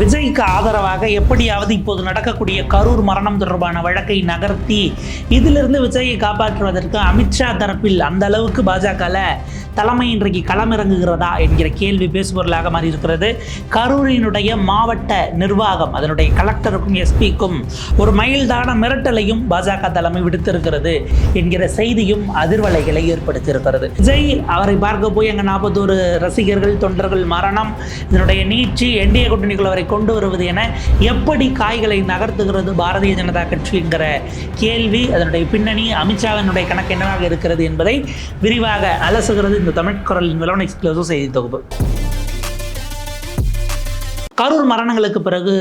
விஜய்க்கு ஆதரவாக எப்படியாவது இப்போது நடக்கக்கூடிய கரூர் மரணம் தொடர்பான வழக்கை நகர்த்தி இதிலிருந்து விஜயை காப்பாற்றுவதற்கு அமித்ஷா தரப்பில் அந்த அளவுக்கு பாஜகவில் தலைமை இன்றைக்கு களமிறங்குகிறதா என்கிற கேள்வி பேசுபொருளாக மாறி இருக்கிறது கரூரினுடைய மாவட்ட நிர்வாகம் அதனுடைய கலெக்டருக்கும் எஸ்பிக்கும் ஒரு மைல்தான மிரட்டலையும் பாஜக தலைமை விடுத்திருக்கிறது என்கிற செய்தியும் அதிர்வலைகளை ஏற்படுத்தியிருக்கிறது. விஜய் அவரை பார்க்க போய் அங்கே நாற்பத்தோரு ரசிகர்கள் தொண்டர்கள் மரணம் இதனுடைய நீட்சி என்டிஏ கூட்டணிக்குள் அவரை கொண்டு வருவது என எப்படி காய்களை நகர்த்துகிறது பாரதிய ஜனதா கட்சிங்கிற கேள்வி அதனுடைய பின்னணி அமித்ஷாவினுடைய கணக்கு என்னவாக இருக்கிறது என்பதை விரிவாக அலசுகிறது இந்த தமிழ் குரலின் விலவன் எக்ஸ்க்ளூசிவ் செய்தி தொகுப்பு. கரூர் மரணங்களுக்கு பிறகு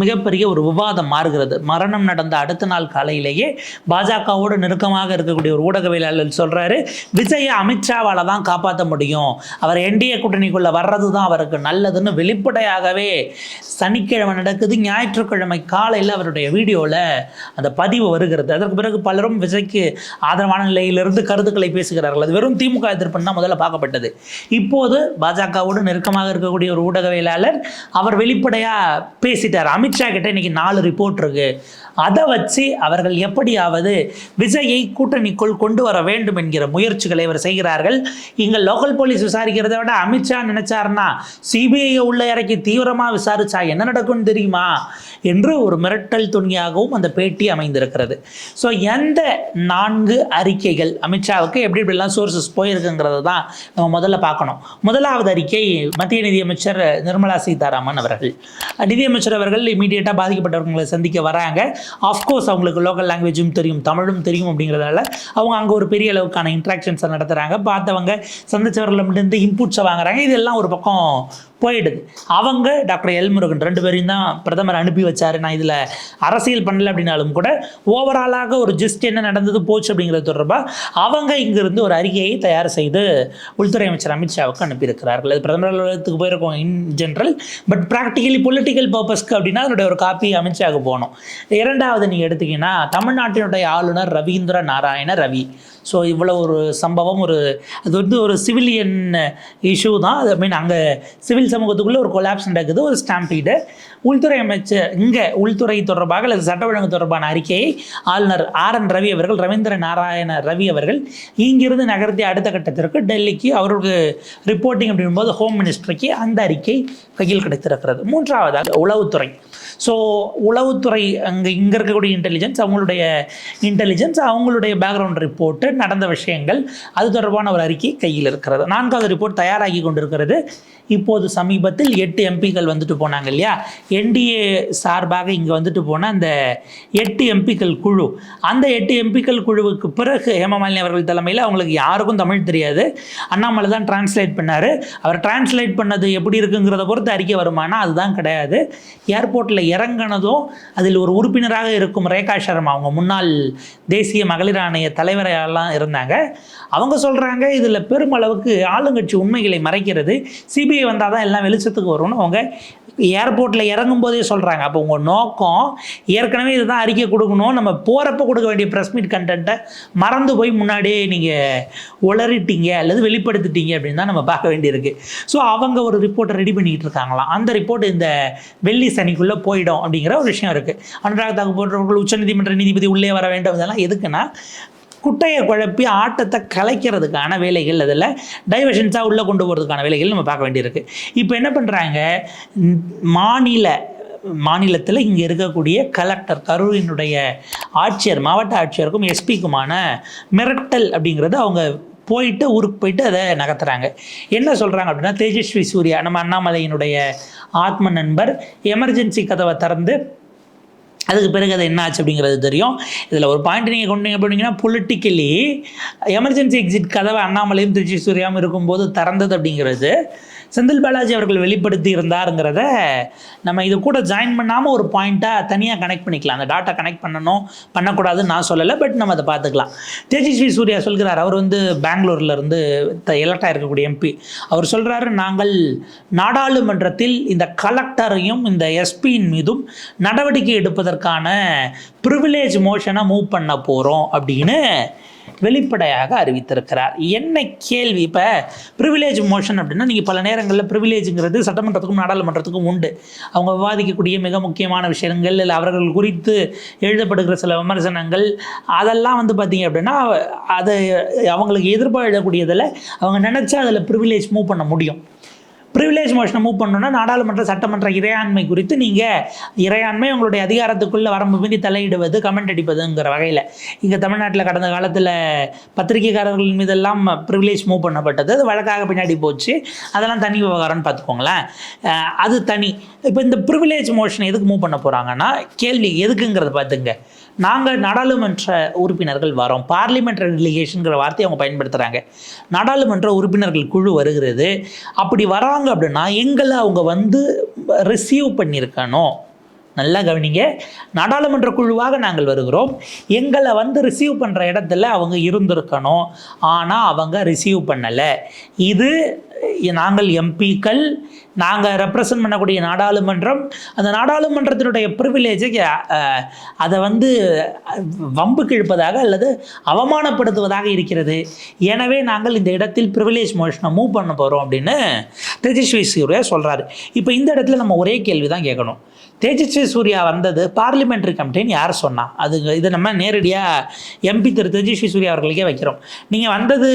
மிகப்பெரிய ஒரு விவாதம் மாறுகிறது. மரணம் நடந்த அடுத்த நாள் காலையிலேயே பாஜகவோடு நெருக்கமாக இருக்கக்கூடிய ஒரு ஊடகவியலாளர் சொல்கிறாரு விஜயை அமித்ஷாவால் தான் காப்பாற்ற முடியும். அவர் என்டிஏ கூட்டணிக்குள்ளே வர்றது தான் அவருக்கு நல்லதுன்னு வெளிப்படையாகவே சனிக்கிழமை நடக்குது. ஞாயிற்றுக்கிழமை காலையில் அவருடைய வீடியோவில் அந்த பதிவு வருகிறது. அதற்கு பிறகு பலரும் விஜய்க்கு ஆதரவான நிலையிலிருந்து கருத்துக்களை பேசுகிறார்கள். அது வெறும் திமுக எதிர்ப்புன்னு தான் முதல்ல பார்க்கப்பட்டது. இப்போது பாஜகவோடு நெருக்கமாக இருக்கக்கூடிய ஒரு ஊடகவியலாளர் அவர் வெளிப்படையாக பேசிட்டார். அமித்ஷா கிட்ட இன்னைக்கு நாலு ரிப்போர்ட் இருக்கு. அதை வச்சு அவர்கள் எப்படியாவது விஜயை கூட்டணிக்குள் கொண்டு வர வேண்டும் என்கிற முயற்சிகளை அவர் செய்கிறார்கள். இங்கே லோக்கல் போலீஸ் விசாரிக்கிறதை விட அமித்ஷா நினைச்சாருன்னா சிபிஐயை உள்ள இறக்கி தீவிரமாக விசாரிச்சா என்ன நடக்கும்னு தெரியுமா? என்று ஒரு மிரட்டல் துணியாகவும் அந்த பேட்டி அமைந்திருக்கிறது. ஸோ எந்த நான்கு அறிக்கைகள் அமித்ஷாவுக்கு எப்படி எப்படிலாம் சோர்சஸ் போயிருக்குங்கிறது தான் நம்ம முதல்ல பார்க்கணும். முதலாவது அறிக்கை மத்திய நிதியமைச்சர் நிர்மலா சீதாராமன் அவர்கள். நிதியமைச்சர் அவர்கள் இமீடியட்டாக பாதிக்கப்பட்டவர்களை சந்திக்க வராங்க. ஆஃப்கோர்ஸ் அவங்களுக்கு லோக்கல் லாங்குவேஜும் தெரியும் தமிழும் தெரியும் அப்படிங்கிறதால அவங்க அங்கே ஒரு பெரிய அளவுக்கான இன்ட்ராக்ஷன்ஸை நடத்துகிறாங்க பார்த்தவங்க சந்திச்சவர்களிடமிருந்து இன்புட்ஸை வாங்குறாங்க. இதெல்லாம் ஒரு பக்கம் போயிடுது. அவங்க டாக்டர் எல் முருகன் ரெண்டு பேரையும் தான் பிரதமர் அனுப்பி வச்சாரு. நான் இதில் அரசியல் பண்ணல அப்படின்னாலும் கூட ஓவராலாக ஒரு ஜிஸ்ட் என்ன நடந்தது போச்சு அப்படிங்கிறது தொடர்பாக அவங்க இங்கிருந்து ஒரு அறிக்கையை தயார் செய்து உள்துறை அமைச்சர் அமித்ஷாவுக்கு அனுப்பியிருக்கிறார்கள். அது பிரதமர் அலுவலகத்துக்கு போயிருக்கோம் in general but practically political பர்பஸ்க்கு அப்படின்னா அதனுடைய ஒரு காப்பி அமித்ஷாவுக்கு போகணும். இரண்டாவது நீங்கள் எடுத்தீங்கன்னா தமிழ்நாட்டினுடைய ஆளுநர் ரவீந்திர நாராயண ரவி. ஸோ இவ்வளோ ஒரு சம்பவம் ஒரு அது வந்து ஒரு சிவிலியன் இஷ்யூ தான். அது மீன் அங்கே சிவில் சமூகத்துக்குள்ளே ஒரு கொலாப்ஸ் நடக்குது ஒரு ஸ்டாம்பீடு உள்துறை அமைச்சர் இங்கே உள்துறை தொடர்பாக அல்லது சட்ட ஒழுங்கு தொடர்பான அறிக்கையை ஆளுநர் ஆர் என் ரவி அவர்கள் ரவீந்திர நாராயண ரவி அவர்கள் இங்கிருந்து நகர்த்தி அடுத்த கட்டத்திற்கு டெல்லிக்கு அவருக்கு ரிப்போர்ட்டிங் அப்படின்போது ஹோம் மினிஸ்ட்ரிக்கு அந்த அறிக்கை கையில் கிடைத்திருக்கிறது. மூன்றாவதாக உளவுத்துறை. ஸோ உளவுத்துறை அங்கே இங்கே இருக்கக்கூடிய இன்டெலிஜென்ஸ் அவங்களுடைய இன்டெலிஜென்ஸ் அவங்களுடைய பேக்ரவுண்ட் ரிப்போர்ட்டு நடந்த விஷயங்கள் அது தொடர்பான ஒரு அறிக்கை கையில் இருக்கிறது. நான்காவது ரிப்போர்ட் தயாராகி கொண்டிருக்கிறது. இப்போது சமீபத்தில் எட்டு எம்பிக்கள் வந்துட்டு போனாங்க இல்லையா? என்டிஏ சார்பாக இங்கே வந்துட்டு போன அந்த எட்டு எம்பிக்கள் குழு. அந்த எட்டு எம்பிக்கள் குழுவுக்கு பிறகு ஹேமமாலினி அவர்கள் தலைமையில் அவங்களுக்கு யாருக்கும் தமிழ் தெரியாது. அண்ணாமலை தான் டிரான்ஸ்லேட் பண்ணார். அவர் டிரான்ஸ்லேட் பண்ணது எப்படி இருக்குங்கிறத பொறுத்து அறிக்கை வருமானா அதுதான் கிடையாது. ஏர்போர்ட்டில் இறங்கினதும் அதில் ஒரு உறுப்பினராக இருக்கும் ரேகா சர்மா. அவங்க முன்னாள் தேசிய மகளிர் ஆணைய தலைவரெல்லாம் இருந்தாங்க. அவங்க சொல்கிறாங்க இதில் பெருமளவுக்கு ஆளுங்கட்சி உண்மைகளை மறைக்கிறது. சிபிஐ வந்தால் தான் எல்லாம் வெளிச்சத்துக்கு வரும்னு அவங்க ஏர்போர்ட்டில் இறங்கும் போதே சொல்கிறாங்க அப்போ உங்கள் நோக்கம் ஏற்கனவே இதுதான் அறிக்கை கொடுக்கணும். நம்ம போகிறப்ப கொடுக்க வேண்டிய ப்ரெஸ் மீட் கண்டென்ட்டை மறந்து போய் முன்னாடியே நீங்கள் உளறிட்டீங்க அல்லது வெளிப்படுத்திட்டீங்க அப்படின்னு தான் நம்ம பார்க்க வேண்டியிருக்கு. ஸோ அவங்க ஒரு ரிப்போர்ட்டை ரெடி பண்ணிக்கிட்டு இருக்காங்களாம். அந்த ரிப்போர்ட் இந்த வெள்ளி சனிக்குள்ளே போய் போயிடும் அப்படிங்கிற ஒரு விஷயம் இருக்குது அனுராக் தாக்கு போன்றவர்கள் உச்சநீதிமன்ற நீதிபதி உள்ளே வர வேண்டும் இதெல்லாம் எதுக்குன்னா குட்டையை குழப்பி ஆட்டத்தை கலைக்கிறதுக்கான வேலைகள் அதில் டைவர்ஷன்ஸாக உள்ளே கொண்டு போகிறதுக்கான வேலைகள் நம்ம பார்க்க வேண்டியிருக்கு. இப்போ என்ன பண்ணுறாங்க மாநில மாநிலத்தில் இங்கே இருக்கக்கூடிய கலெக்டர் கரூரினுடைய ஆட்சியர் மாவட்ட ஆட்சியருக்கும் எஸ்பிக்குமான மிரட்டல் அப்படிங்கிறது அவங்க போயிட்டு ஊருக்கு போயிட்டு அதை நகர்த்துறாங்க. என்ன சொல்கிறாங்க அப்படின்னா தேஜஸ்வி சூர்யா நம்ம அண்ணாமலையினுடைய ஆத்ம நண்பர் எமர்ஜென்சி கதவை திறந்து அதுக்கு பிறகு அது என்ன ஆச்சு அப்படிங்கிறது தெரியும். இதில் ஒரு பாயிண்ட் நீங்கள் கொண்டீங்க அப்படிங்கன்னா பொலிட்டிக்கலி எமர்ஜென்சி எக்ஸிட் கதவை அண்ணாமலையும் திருச்சி சூர்யாவும் இருக்கும்போது திறந்தது அப்படிங்கிறது செந்தில் பாலாஜி அவர்கள் வெளிப்படுத்தி இருந்தாருங்கிறத நம்ம இது கூட ஜாயின் பண்ணாமல் ஒரு பாயிண்ட்டாக தனியாக கனெக்ட் பண்ணிக்கலாம். அந்த டாட்டா கனெக்ட் பண்ணணும் பண்ணக்கூடாதுன்னு நான் சொல்லலை பட் நம்ம அதை பார்த்துக்கலாம். தேஜஸ்வி சூர்யா சொல்கிறார் அவர் வந்து பெங்களூர்ல இருந்து எலக்ட் ஆயிருக்கக்கூடிய எம்பி அவர் சொல்கிறாரு நாங்கள் நாடாளுமன்றத்தில் இந்த கலெக்டரையும் இந்த எஸ்பியின் மீதும் நடவடிக்கை எடுப்பதற்கான ப்ரிவிலேஜ் மோஷனை மூவ் பண்ண போகிறோம் அப்படின்னு வெளிப்படையாக அறிவித்திருக்கிறார். என்ன கேள்வி? இப்போ ப்ரிவிலேஜ் மோஷன் அப்படின்னா நீங்கள் பல நேரங்களில் ப்ரிவிலேஜுங்கிறது சட்டமன்றத்துக்கும் நாடாளுமன்றத்துக்கும் உண்டு. அவங்க விவாதிக்கக்கூடிய மிக முக்கியமான விஷயங்கள் இல்லை அவர்கள் குறித்து எழுதப்படுகிற சில விமர்சனங்கள் அதெல்லாம் வந்து பார்த்தீங்க அப்படின்னா அது அவங்களுக்கு எதிர்ப்பாக எழுதக்கூடியதில் அவங்க நினச்சா அதில் ப்ரிவிலேஜ் மூவ் பண்ண முடியும். ப்ரிவிலேஜ் மோஷனை மூவ் பண்ணணும்னா நாடாளுமன்ற சட்டமன்ற இறையாண்மை குறித்து நீங்கள் இறையாண்மை உங்களுடைய அதிகாரத்துக்குள்ளே வரம்பு மீறி தலையிடுவது கமெண்ட் அடிப்பதுங்கிற வகையில். இங்கே தமிழ்நாட்டில் கடந்த காலத்தில் பத்திரிகைக்காரர்கள் மீதெல்லாம் ப்ரிவிலேஜ் மூவ் பண்ணப்பட்டது. அது வழக்காக பின்னாடி போச்சு. அதெல்லாம் தனி விவகாரம்னு பார்த்துக்கோங்களேன். அது தனி. இப்போ இந்த ப்ரிவிலேஜ் மோஷன் எதுக்கு மூவ் பண்ண போகிறாங்கன்னா கேள்வி எதுக்குங்கிறத பார்த்துங்க. நாங்கள் நாடாளுமன்ற உறுப்பினர்கள் வரோம். பார்லிமெண்ட் டெலிகேஷனுங்கிற வார்த்தையை அவங்க பயன்படுத்துகிறாங்க நாடாளுமன்ற உறுப்பினர்கள் குழு வருகிறது. அப்படி வராங்க அப்படின்னா எங்களை அவங்க வந்து ரிசீவ் பண்ணியிருக்கணும் நல்லா கவனிங்க. நாடாளுமன்ற குழுவாக நாங்கள் வருகிறோம். எங்களை வந்து ரிசீவ் பண்ணுற இடத்துல அவங்க இருந்திருக்கணும். ஆனால் அவங்க ரிசீவ் பண்ணலை. இது நாங்கள் எம்பிக்கள் நாங்கள் ரெப்ரசன்ட் பண்ணக்கூடிய நாடாளுமன்றம் அந்த நாடாளுமன்றத்தினுடைய ப்ரிவிலேஜை அதை வந்து வம்புக்கு இழுப்பதாக அல்லது அவமானப்படுத்துவதாக இருக்கிறது. எனவே நாங்கள் இந்த இடத்தில் ப்ரிவிலேஜ் மோஷனை மூவ் பண்ண போகிறோம் அப்படின்னு தேஜஸ்வி சூர்யா சொல்கிறாரு இப்போ இந்த இடத்துல நம்ம ஒரே கேள்வி தான் கேட்கணும். தேஜஸ்வி சூர்யா வந்தது பார்லிமெண்ட்ரி கமிட்டின்னு யார் சொன்னா? அது இதை நம்ம நேரடியாக எம்பி திரு தேஜஸ்வி சூர்யா அவர்களுக்கே வைக்கிறோம். நீங்கள் வந்தது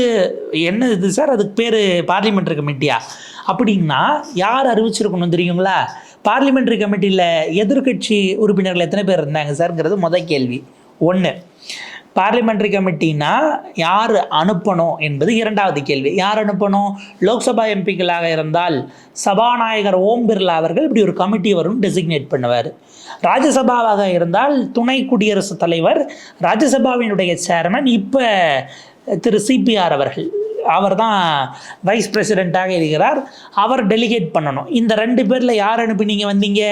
என்ன இது சார்? அதுக்கு பேர் பார்லிமெண்ட்ரி கமிட்டியா அப்படின்னா யார் அறிவிச்சிருக்கணும் தெரியுங்களா? பார்லிமெண்ட்ரி கமிட்டியில் எதிர்க்கட்சி உறுப்பினர்கள் எத்தனை பேர் இருந்தாங்க சார்ங்கிறது முத கேள்வி. ஒன்று பார்லிமெண்ட்ரி கமிட்டினா யார் அனுப்பணும் என்பது இரண்டாவது கேள்வி. யார் அனுப்பணும்? லோக்சபா எம்பிக்களாக இருந்தால் சபாநாயகர் ஓம் பிர்லா அவர்கள் இப்படி ஒரு கமிட்டி வரும் டெசிக்னேட் பண்ணுவார். ராஜ்யசபாவாக இருந்தால் துணை குடியரசுத் தலைவர் ராஜ்யசபாவினுடைய சேர்மன் இப்போ திரு சிபிஆர் அவர்கள். அவர் தான் வைஸ் பிரசிடெண்ட்டாக இருக்கிறார். அவர் டெலிகேட் பண்ணணும். இந்த ரெண்டு பேரில் யார் அனுப்பி நீங்கள் வந்தீங்க?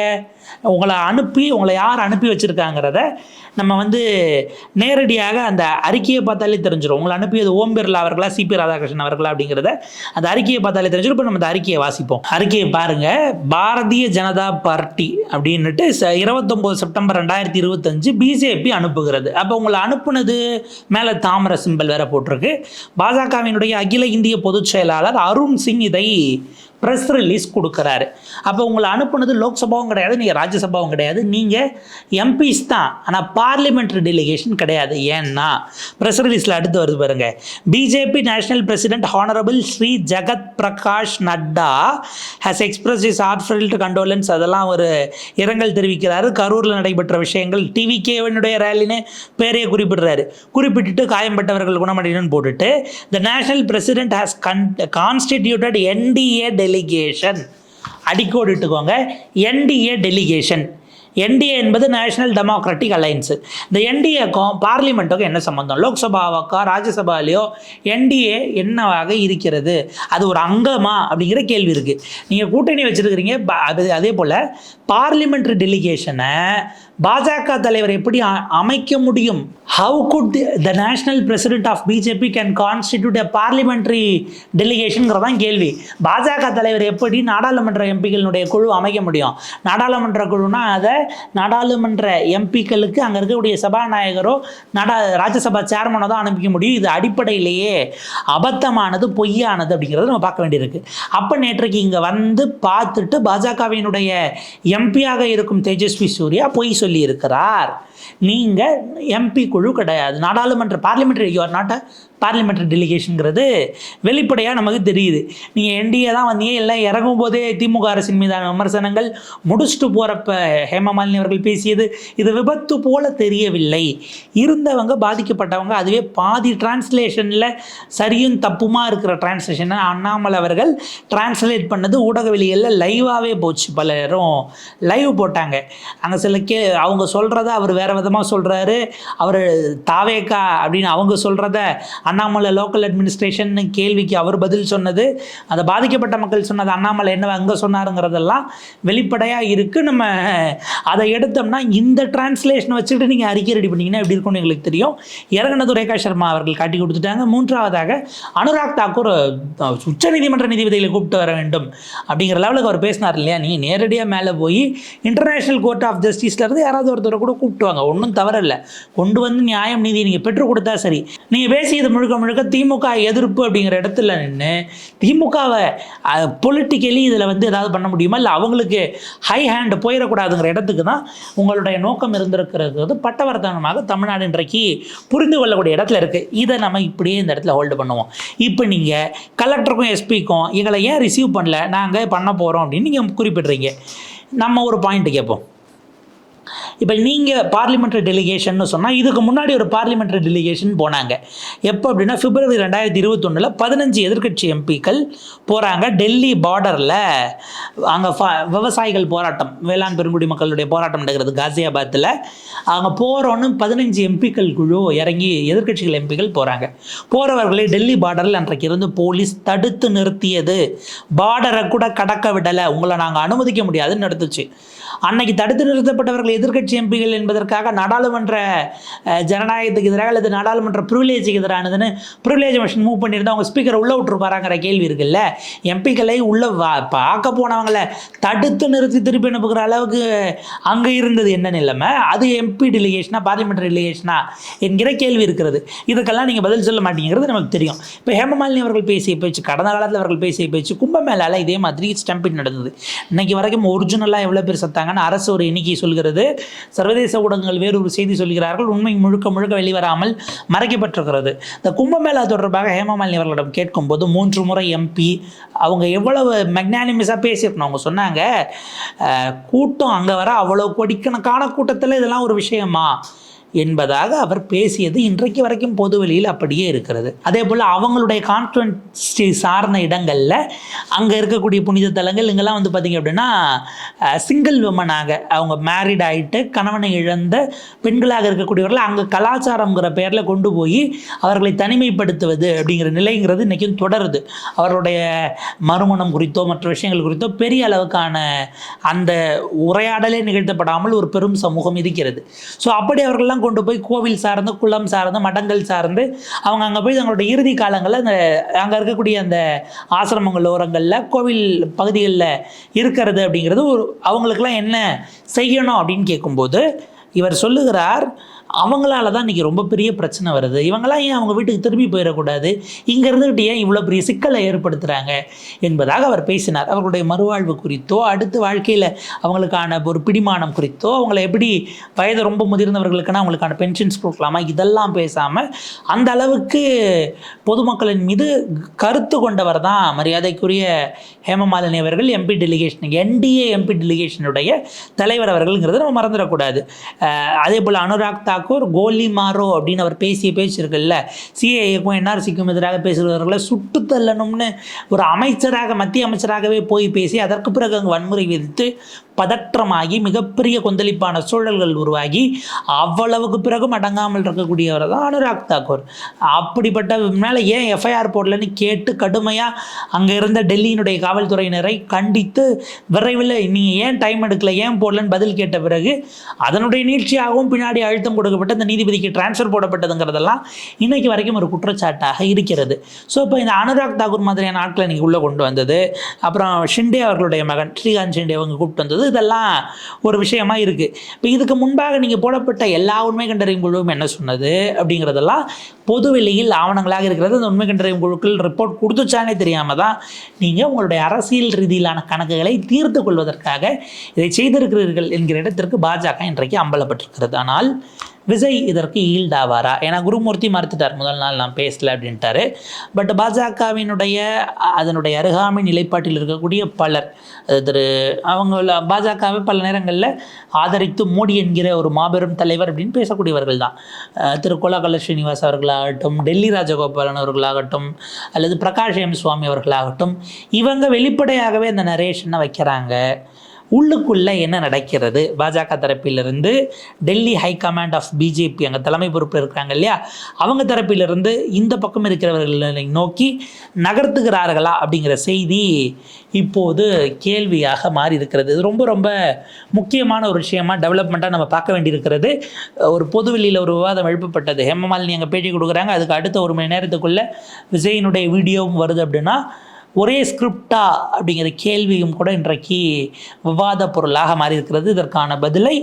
உங்களை அனுப்பி உங்களை யார் அனுப்பி வச்சுருக்காங்கிறத நம்ம வந்து நேரடியாக அந்த அறிக்கையை பார்த்தாலே தெரிஞ்சிடும் உங்களை அனுப்பியது ஓம் பிர்லா அவர்களா சிபி ராதாகிருஷ்ணன் அவர்களா அப்படிங்கிறத அந்த அறிக்கையை பார்த்தாலே தெரிஞ்சிடும் இப்போ நம்ம அந்த அறிக்கையை வாசிப்போம். அறிக்கையை பாருங்கள் பாரதிய ஜனதா பார்ட்டி அப்படின்னுட்டு ச இருபத்தொம்போது செப்டம்பர் ரெண்டாயிரத்தி இருபத்தஞ்சு பிஜேபி அனுப்புகிறது. அப்போ உங்களை அனுப்புனது மேலே தாமரை சிம்பல் வேற போட்டிருக்கு. பாஜகவினுடைய அகில இந்திய பொதுச் செயலாளர் அருண் சிங் இதை ப்ரெஸ் ரிலீஸ் கொடுக்குறாரு. அப்போ உங்களை அனுப்புனது லோக்சபாவும் கிடையாது நீங்கள் ராஜ்யசபாவும் கிடையாது. நீங்கள் எம்பிஸ் தான். ஆனால் பார்லிமெண்ட்ரி டெலிகேஷன் கிடையாது. ஏன்னா ப்ரெஸ் ரிலீஸில் அடுத்து வருது பாருங்க. BJP national president honourable Shri Jagat Prakash Nadda has express his heartfelt condolence அதெல்லாம் ஒரு இரங்கல் தெரிவிக்கிறாரு. கரூரில் நடைபெற்ற விஷயங்கள் டிவிகேவனுடைய ரேலின்னு பேரையே குறிப்பிடுறாரு. குறிப்பிட்டுட்டு காயம்பட்டவர்கள் குணமடையணும்னு போட்டுட்டு the national president has con constituted NDA delegation அடிக்கோடிட்டுக்கோங்க NDA delegation NDA என்பது நேஷனல் டெமோக்ராட்டிக் அலையன்ஸு இந்த என்டிஏக்கும் பார்லிமெண்ட்டுக்கும் என்ன சம்மந்தம் லோக்சபாவுக்கோ ராஜ்யசபாலேயோ? என்டிஏ என்னவாக இருக்கிறது? அது ஒரு அங்கமா? அப்படிங்கிற கேள்வி இருக்குது நீங்கள் கூட்டணி வச்சுருக்கிறீங்க. அது அதே போல் பார்லிமெண்ட்ரி டெலிகேஷனை பாஜக தலைவர் எப்படி அமைக்க முடியும்? How could the national president of BJP can constitute a parliamentary டெலிகேஷனுங்கிறதான் கேள்வி. பாஜக தலைவர் எப்படி நாடாளுமன்ற எம்பிக்களுடைய குழு அமைக்க முடியும்? நாடாளுமன்ற குழுனா அதை நாடாளுமன்ற எம்பிக்களுக்கு அங்கே இருக்கக்கூடிய சபாநாயகரோ நாடா ராஜ்யசபா சேர்மனோ தான் அனுப்பிக்க முடியும். இது அடிப்படையிலேயே அபத்தமானது பொய்யானது அப்படிங்கிறத நம்ம பார்க்க வேண்டியிருக்கு. அப்போ நேற்றைக்கு இங்கே வந்து பார்த்துட்டு பாஜகவினுடைய எம்பியாக இருக்கும் தேஜஸ்வி சூர்யா பொய் சொல்லி இருக்கிறார் நீங்கள் எம்பி குழு கிடையாது. நாடாளுமன்ற parliamentary you are not a parliamentary டெலிகேஷனுங்கிறது வெளிப்படையாக நமக்கு தெரியுது. நீங்கள் என்டிஏ தான் வந்தீங்க எல்லாம் இறங்கும் போதே திமுக அரசின் மீதான விமர்சனங்கள் முடிச்சுட்டு போகிறப்ப ஹேமமாலினி அவர்கள் பேசியது இது விபத்து போல தெரியவில்லை. இருந்தவங்க பாதிக்கப்பட்டவங்க அதுவே பாதி டிரான்ஸ்லேஷனில் சரியும் தப்புமா இருக்கிற டிரான்ஸ்லேஷனை அண்ணாமலை அவர்கள் டிரான்ஸ்லேட் பண்ணது ஊடக லைவாகவே போச்சு பலரும். லைவ் போட்டாங்க. அங்கே சில கே அவங்க சொல்கிறத அவர் வேறு விதமாக சொல்கிறாரு அவர் தாவேக்கா அப்படின்னு அவங்க சொல்கிறத அண்ணாமலை லோக்கல் அட்மினிஸ்ட்ரேஷன் கேள்விக்கு அவர் பதில் சொன்னது அதை பாதிக்கப்பட்ட மக்கள் சொன்னது அண்ணாமலை என்ன அங்கே சொன்னாருங்கிறதெல்லாம் வெளிப்படையாக இருக்குது நம்ம அதை எடுத்தோம்னா இந்த டிரான்ஸ்லேஷனை வச்சுக்கிட்டு நீங்கள் அறிக்கை ரெடி பண்ணீங்கன்னா எப்படி இருக்கும்னு எங்களுக்கு தெரியும். இறங்கினது ரேகா சர்மா அவர்கள் காட்டி கொடுத்துட்டாங்க. மூன்றாவதாக அனுராக் தாக்கூர் உச்ச நீதிமன்ற நீதிபதிகளை கூப்பிட்டு வர வேண்டும் அப்படிங்கிற லெவலுக்கு அவர் பேசினார் இல்லையா? நீங்கள் நேரடியாக மேலே போய் இன்டர்நேஷனல் கோர்ட் ஆஃப் ஜஸ்டிஸ்லேருந்து யாராவது ஒருத்தரை கூட கூப்பிட்டு வாங்க. ஒன்றும் தவறில்லை. கொண்டு வந்து நியாயம் நீதி நீங்கள் பெற்றுக் கொடுத்தா சரி. நீங்கள் பேசியது முழுக்க முழுக்க திமுக எதிர்ப்பு அப்படிங்கிற இடத்துல நின்று திமுகவை பொலிட்டிக்கலி இதில் வந்து ஏதாவது பண்ண முடியுமா? இல்லை அவங்களுக்கு ஹை ஹேண்ட் போயிடக்கூடாதுங்கிற இடத்துக்கு தான் உங்களுடைய நோக்கம் இருந்திருக்கிறது பட்டவர்த்தனமாக தமிழ்நாடு இன்றைக்கு புரிந்து கொள்ளக்கூடிய இடத்துல இருக்குது இதை நம்ம இப்படியே இந்த இடத்துல ஹோல்டு பண்ணுவோம். இப்போ நீங்கள் கலெக்டருக்கும் எஸ்பிக்கும் எங்களை ஏன் ரிசீவ் பண்ணல? நாங்கள் பண்ண போகிறோம் அப்படின்னு நீங்கள் குறிப்பிடுறீங்க. நம்ம ஒரு பாயிண்ட் கேட்போம். இப்போ நீங்கள் பார்லிமெண்ட்ரி டெலிகேஷன் சொன்னால் இதுக்கு முன்னாடி ஒரு பார்லிமெண்ட்ரி டெலிகேஷன் போனாங்க. எப்போ அப்படின்னா பிப்ரவரி ரெண்டாயிரத்தி இருபத்தொன்னில் பதினஞ்சு எதிர்க்கட்சி எம்பிக்கள் போகிறாங்க டெல்லி பார்டரில் அங்கே விவசாயிகள் போராட்டம் வேளாண் பெருங்குடி மக்களுடைய போராட்டம் நடக்கிறது காசியாபாத்தில் அங்கே போகிறோன்னு பதினஞ்சு எம்பிக்கள் குழு இறங்கி எதிர்க்கட்சிகள் எம்பிக்கள் போகிறாங்க போகிறவர்களை டெல்லி பார்டரில் அன்றைக்கு இருந்து போலீஸ் தடுத்து நிறுத்தியது. பார்டரை கூட கடக்க விடலை. உங்களை நாங்கள் அனுமதிக்க முடியாதுன்னு நடத்துச்சு அன்னைக்கு தடுத்து நிறுத்தப்பட்டவர்கள் எதிர்க்கட்சி எம்பிகள் என்பதற்காக நாடாளுமன்ற ஜனநாயகத்துக்கு எதிராக அல்லது நாடாளுமன்ற ப்ரிவிலேஜுக்கு எதிரானதுன்னு ப்ரிவிலேஜ் மிஷன் மூவ் பண்ணியிருந்தா அவங்க ஸ்பீக்கர் உள்ளே விட்டுருப்பாராங்கிற கேள்வி இருக்குல்ல. எம்பிக்களை உள்ளே வா பார்க்க போனவங்களை தடுத்து நிறுத்தி திருப்பி அனுப்புகிற அளவுக்கு அங்கே இருந்தது என்ன நிலைமை? அது எம்பி டெலிகேஷனா பார்லிமெண்ட் டெலிகேஷனா என்கிற கேள்வி இருக்கிறது. இதுக்கெல்லாம் நீங்கள் பதில் சொல்ல மாட்டேங்கிறது நமக்கு தெரியும். இப்போ ஹேமமாலினி அவர்கள் பேசிய பேச்சு கடந்த காலத்தில் அவர்கள் பேசிய பேச்சு கும்பமேளால இதே மாதிரி ஸ்டம்பிங் நடந்தது. இன்னைக்கு வரைக்கும் ஒரிஜினலாக எவ்வளோ பேர் சத்தாங்கன்னு அரசு ஒரு எண்ணிக்கை சொல்கிறது. சர்வதேச ஊடகங்கள் வேறு ஒரு செய்தி சொல்கிறார்கள். உண்மை முழுக்க முழுக்க வெளிவராமல் மறைக்கப்பட்டிருக்கிறது. இந்த கும்பமேளா தொடர்பாக ஹேமமாலினி அவர்களிடம் கேட்கும்போது மூன்று முறை எம்பி அவங்க எவ்வளவு மெக்னானிமஸாக பேசியிருக்கணும். அவங்க சொன்னாங்க கூட்டம் அங்கே வர அவ்வளோ கோடிக்கணக்கான கூட்டத்தில் இதெல்லாம் ஒரு விஷயமா? என்பதாக அவர் பேசியது இன்றைக்கு வரைக்கும் பொது வெளியில் அப்படியே இருக்கிறது. அதே போல் அவங்களுடைய கான்ஸ்டுவன்சி சார்ந்த இடங்களில் அங்கே இருக்கக்கூடிய புனித தலங்கள் இங்கெல்லாம் வந்து பார்த்திங்க அப்படின்னா சிங்கிள் விமனாக அவங்க மேரிட் ஆகிட்டு கணவனை இழந்த பெண்களாக இருக்கக்கூடியவர்கள் அங்கே கலாச்சாரங்கிற பேரில் கொண்டு போய் அவர்களை தனிமைப்படுத்துவது அப்படிங்கிற நிலைங்கிறது இன்றைக்கும் தொடருது. அவர்களுடைய மறுமணம் குறித்தோ மற்ற விஷயங்கள் குறித்தோ பெரிய அளவுக்கான அந்த உரையாடலே நிகழ்த்தப்படாமல் ஒரு பெரும் சமூகம் இருக்கிறது. ஸோ அப்படி அவர்கள்லாம் கொண்டு போய் கோவில் சார்ந்து குளம் சார்ந்து மடங்கள் சார்ந்து அவங்க அங்கே போய் தங்களுடைய இறுதி காலங்களில் அந்த அங்கே இருக்கக்கூடிய அந்த ஆசிரமங்கள் ஓரங்களில் கோவில் பகுதிகளில் இருக்கிறது அப்படிங்கிறது ஒரு அவங்களுக்கெல்லாம் என்ன செய்யணும் அப்படின்னு கேட்கும்போது இவர் சொல்லுகிறார் அவங்களால தான் இன்றைக்கி ரொம்ப பெரிய பிரச்சனை வருது. இவங்களாம் ஏன் அவங்க வீட்டுக்கு திரும்பி போயிடக்கூடாது? இங்கே இருந்துக்கிட்டு ஏன் இவ்வளோ பெரிய சிக்கலை ஏற்படுத்துகிறாங்க என்பதாக அவர் பேசினார். அவர்களுடைய மறுவாழ்வு குறித்தோ அடுத்த வாழ்க்கையில் அவங்களுக்கான ஒரு பிடிமானம் குறித்தோ அவங்களை எப்படி வயது ரொம்ப முதிர்ந்தவர்களுக்குன்னா அவங்களுக்கான பென்ஷன்ஸ் கொடுக்கலாமா? இதெல்லாம் பேசாமல் அந்த அளவுக்கு பொதுமக்களின் மீது கருத்து கொண்டவர் தான் மரியாதைக்குரிய ஹேமமாலினி அவர்கள் எம்பி டெலிகேஷன் என்டிஏ எம்பி டெலிகேஷனுடைய தலைவர் அவர்கள்ங்கிறத நம்ம மறந்துடக்கூடாது. அதே போல் அனுராக் தாக்கூர் கோலி மாரோ அப்படின்னு அவர் பேசிய பேச்சு இருக்குல்ல. சிஏஏக்கும் என்ஆர்சிக்கும் எதிராக பேசுகிறவர்களை சுட்டு தள்ளணும்னு ஒரு அமைச்சராக மத்திய அமைச்சராகவே போய் பேசி அதற்கு பிறகு அங்கு வன்முறை விதித்து பதற்றமாகி மிகப்பெரிய கொந்தளிப்பான சூழல்கள் உருவாகி அவ்வளவுக்கு பிறகும் அடங்காமல் இருக்கக்கூடியவர் தான் அனுராக் தாக்கூர் அப்படிப்பட்ட மேலே ஏன் எஃப்ஐஆர் போடலன்னு கேட்டு கடுமையாக அங்கே இருந்த டெல்லியினுடைய காவல்துறையினரை கண்டித்து விரைவில் நீங்கள் ஏன் டைம் எடுக்கல ஏன் போடலன்னு பதில் கேட்ட பிறகு அதனுடைய நீட்சியாகவும் பின்னாடி அழுத்தம் கொடுக்கப்பட்டு அந்த நீதிபதிக்கு டிரான்ஸ்ஃபர் போடப்பட்டதுங்கிறதெல்லாம் இன்றைக்கு வரைக்கும் ஒரு குற்றச்சாட்டாக இருக்கிறது. ஸோ இப்போ இந்த அனுராக் தாக்கூர் மாதிரியான ஆட்களை நீங்கள் உள்ளே கொண்டு வந்தது. அப்புறம் ஷிண்டே அவர்களுடைய மகன் ஸ்ரீகாந்த் ஷிண்டே அவங்க கூப்பிட்டு வந்தது. இதெல்லாம் ஒரு விஷயமா இருக்குது இப்போ இதுக்கு முன்பாக நீங்கள் போடப்பட்ட எல்லா உண்மை கண்டறியும் குழுவும் என்ன சொன்னது அப்படிங்கிறதெல்லாம் பொது வெளியில் ஆவணங்களாக இருக்கிறது. அந்த உண்மை கண்டறியும் குழுக்கள் ரிப்போர்ட் கொடுத்துச்சானே தெரியாமல் தான் நீங்கள் உங்களுடைய அரசியல் ரீதியிலான கணக்குகளை தீர்த்து கொள்வதற்காக இதை செய்திருக்கிறீர்கள் என்கிற இடத்திற்கு பாஜக இன்றைக்கு அம்பலப்பட்டிருக்கிறது. ஆனால் விஜய் இதற்கு ஈல்டாவாரா? ஏன்னா குருமூர்த்தி மறுத்துட்டார். முதல் நாள் நான் பேசல அப்படின்ட்டாரு. பட் பாஜகவினுடைய அதனுடைய அருகாமை நிலைப்பாட்டில் இருக்கக்கூடிய பலர் திரு அவங்க பாஜகவை பல நேரங்களில் ஆதரித்து மோடி என்கிற ஒரு மாபெரும் தலைவர் அப்படின்னு பேசக்கூடியவர்கள் தான். திரு கோலாகல ஸ்ரீனிவாஸ் அவர்களாகட்டும் டெல்லி ராஜகோபாலன் அவர்களாகட்டும் அல்லது பிரகாஷ் எம் சுவாமி அவர்களாகட்டும் இவங்க வெளிப்படையாகவே அந்த நரேஷனை வைக்கிறாங்க. உள்ளுக்குள்ளே என்ன நடக்கிறது? பாஜக தரப்பிலிருந்து Delhi high command of BJP அங்கே தலைமை பொறுப்பில் இருக்கிறாங்க இல்லையா? அவங்க தரப்பிலிருந்து இந்த பக்கம் இருக்கிறவர்களை நோக்கி நகர்த்துகிறார்களா அப்படிங்கிற செய்தி இப்போது கேள்வியாக மாறி இருக்கிறது இது ரொம்ப ரொம்ப முக்கியமான ஒரு விஷயமா டெவலப்மெண்ட்டாக நம்ம பார்க்க வேண்டியிருக்கிறது. ஒரு பொதுவெளியில் ஒரு விவாதம் எழுப்பப்பட்டது. ஹேமமாலினி அங்கே பேட்டி கொடுக்குறாங்க. அதுக்கு அடுத்த ஒரு மணி நேரத்துக்குள்ளே விஜயினுடைய வீடியோவும் வருது அப்படின்னா ஒரே ஸ்கிரிப்டா அப்படிங்கிற கேள்வியும் கூட இன்றைக்கு விவாத பொருளாக மாறி இருக்கிறது இதற்கான பதிலை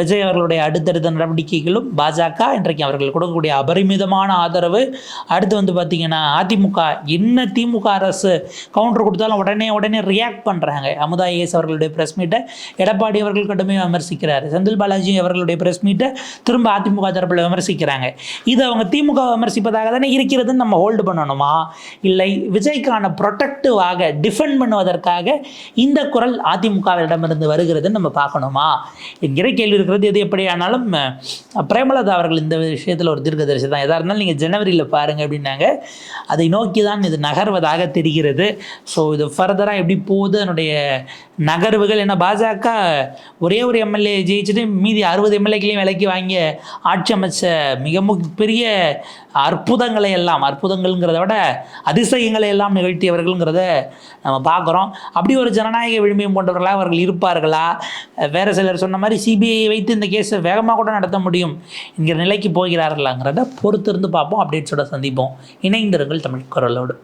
விஜய் அவர்களுடைய அடுத்தடுத்த நடவடிக்கைகளும் பாஜக இன்றைக்கு அவர்கள் கொடுக்கக்கூடிய அபரிமிதமான ஆதரவு. அடுத்து வந்து பார்த்திங்கன்னா அதிமுக என்ன திமுக அரசு கவுண்டர் கொடுத்தாலும் உடனே உடனே ரியாக்ட் பண்ணுறாங்க அமுதா ஏஸ் அவர்களுடைய ப்ரெஸ் மீட்டை எடப்பாடி அவர்கள் கடுமையாக விமர்சிக்கிறார். செந்தில் பாலாஜி அவர்களுடைய ப்ரெஸ் மீட்டை திரும்ப அதிமுக தரப்பில் விமர்சிக்கிறாங்க. இது அவங்க திமுக விமர்சிப்பதாக தானே இருக்கிறதுன்னு நம்ம ஹோல்டு பண்ணணுமா? இல்லை விஜய்க்கான ப்ரொடக்டிவாக டிஃபெண்ட் பண்ணுவதற்காக இந்த குரல் அதிமுகவிடமிருந்து வருகிறதுன்னு நம்ம பார்க்கணுமா? என்கிற கேள்வி இருக்கிறது. எது எப்படியானாலும் பிரேமலதா அவர்கள் இந்த விஷயத்தில் ஒரு தீர்க்கதரிசி தான். எதாக இருந்தாலும் நீங்கள் ஜனவரியில் பாருங்கள் அப்படின்னாங்க. அதை நோக்கி தான் இது நகர்வதாக தெரிகிறது. ஸோ இது ஃபர்தராக எப்படி போகுது? அதனுடைய நகர்வுகள் ஏன்னா பாஜக ஒரே ஒரு எம்எல்ஏ ஜெயிச்சுட்டு மீதி அறுபது எம்எல்ஏக்களையும் விலைக்கு வாங்கி ஆட்சி அமைச்ச மிக மிக பெரிய அற்புதங்களை எல்லாம் அற்புதங்கள்ங்கிறத விட அதிசயங்களை எல்லாம் நிகழ்த்தியவர்கள் இருக்கிறார்கள்ங்கிறத நம்ம பார்க்குறோம். அப்படி ஒரு ஜனநாயக விழுமியம் கொண்டவர்களாக அவர்கள் இருப்பார்களா? வேறு சிலர் சொன்ன மாதிரி சிபிஐ வைத்து இந்த கேஸை வேகமாக கூட நடத்த முடியும் என்கிற நிலைக்கு போகிறார்களாங்கிறத பொறுத்திருந்து பார்ப்போம். அப்டேட்ஸோட சந்திப்போம். இணைந்திருங்கள் தமிழ் குரலோடு.